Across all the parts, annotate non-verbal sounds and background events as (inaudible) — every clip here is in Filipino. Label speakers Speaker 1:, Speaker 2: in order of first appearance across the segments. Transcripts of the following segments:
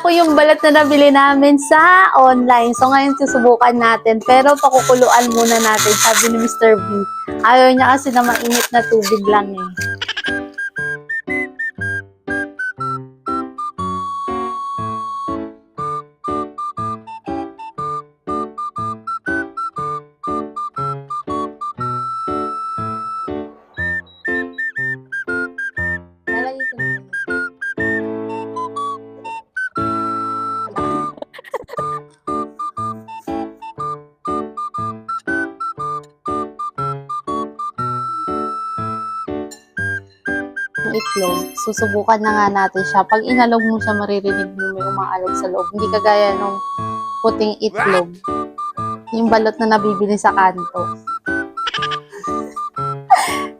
Speaker 1: po yung balat na nabili namin sa online. So ngayon susubukan natin. Pero pakukuluan muna natin, sabi ni Mr. B. Ayaw niya kasi na mainit na tubig lang eh. Itlog, susubukan na nga natin siya. Pag inalog mo siya, maririnig mo may umaalog sa loob. Hindi kagaya nung puting itlog. Yung balot na nabibili sa kanto. (laughs)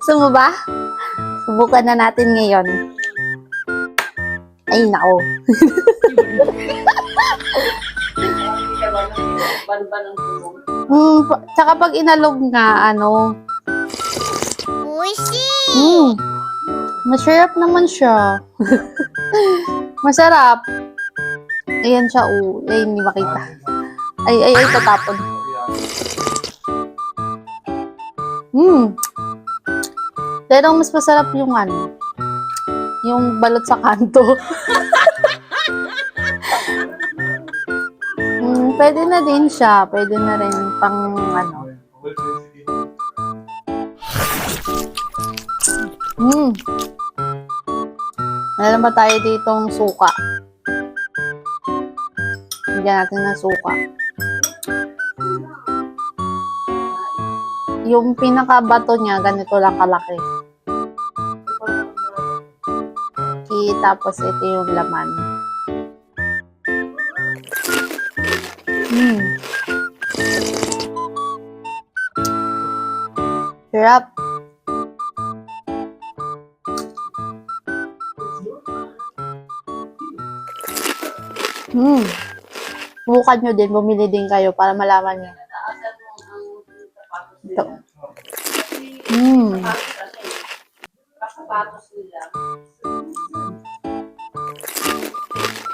Speaker 1: Gusto mo ba? Subukan na natin ngayon. Ay, nako. (laughs) Pa- tsaka pag inalog nga, ano, Hmm. Masarap naman siya. (laughs) Masarap. Ayan siya, oh. Ay, hindi makita. Ay, ay, ay, tatapon. Hmm. Pero mas masarap yung ano, yung balot sa kanto. (laughs) hmm, pwede na din siya. Pwede na rin pang ano. Hmm. Meron ba tayo ditong suka? Bigyan natin ng suka. Yung pinakabato niya, ganito lang kalaki. Okay, tapos ito yung laman. Hmm. Sarap. Hmm. Subukan nyo din, bumili din kayo para malaman nyo. Ito. Hmm.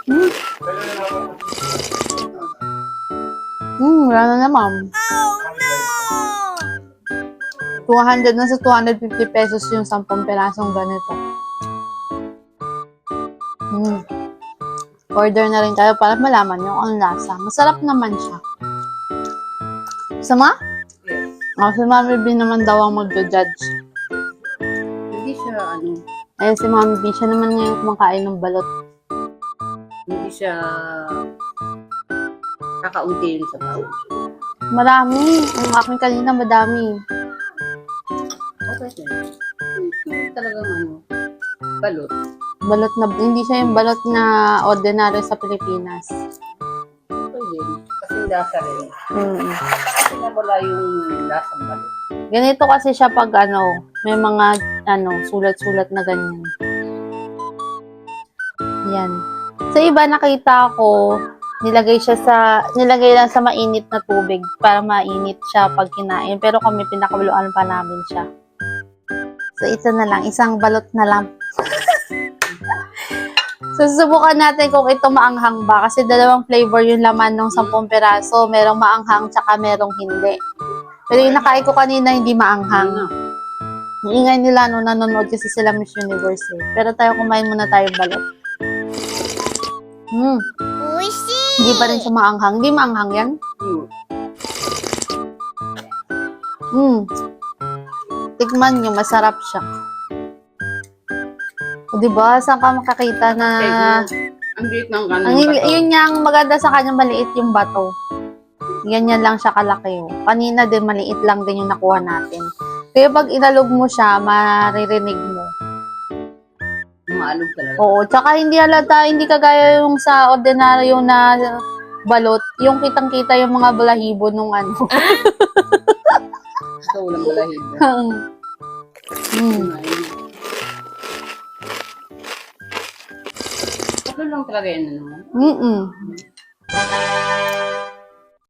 Speaker 1: Hmm. Hmm, wala na naman. 200 na sa 250 pesos yung 10 perasong ganito. Order na rin kayo para malaman yung ang lasa. Masarap naman siya. Sama?
Speaker 2: Yes.
Speaker 1: Oh, si Mami B naman daw ang magja-judge.
Speaker 2: Hindi siya, ano,
Speaker 1: Ayun si Mami B, siya naman ngayon kumakain ng balot.
Speaker 2: hindi siya kakaunti yun sa tao.
Speaker 1: Marami. Ang akin kanina madami.
Speaker 2: Okay talagang ano, balot.
Speaker 1: Balot na, hindi siya yung balot na ordinary sa Pilipinas.
Speaker 2: Pwede. Kasi yung lasa rin.
Speaker 1: Mm.
Speaker 2: Kasi nawala yung lasang balot.
Speaker 1: Ganito kasi siya pag ano, may mga ano, sulat-sulat na ganyan. Yan. Sa iba nakita ko, nilagay siya sa nilagay lang sa mainit na tubig para mainit siya pag kinain. Pero kami pinakaluan pa namin siya. So ito na lang, isang balot na lang. So susubukan natin kung ito maanghang ba kasi dalawang flavor yung laman ng 10 peraso, merong maanghang tsaka merong hindi. Pero yung nakain ko kanina hindi maanghang. Ang ingay nila no nanonood kasi sila Miss Universe eh. Pero tayo kumain muna tayo balot. Hmm. Hindi pa rin siya maanghang. Hindi maanghang yan?
Speaker 2: Hmm.
Speaker 1: Hmm. Tikman nyo, masarap siya. O, diba? Saan ka makakita na...
Speaker 2: Ang liit ng ano.
Speaker 1: Ang,
Speaker 2: bato.
Speaker 1: yun niya, ang maganda sa kanya, maliit yung bato. Ganyan lang siya kalaki. Oh. Kanina din, maliit lang din yung nakuha natin. Kaya pag inalog mo siya, maririnig mo.
Speaker 2: Maalog talaga.
Speaker 1: Oo, tsaka hindi halata, hindi kagaya yung sa ordinaryo na balot, yung kitang-kita yung mga balahibo nung ano. (laughs)
Speaker 2: Ito walang balahid. (laughs)
Speaker 1: mm.
Speaker 2: Ano lang talaga yan, ano?
Speaker 1: Mm-mm.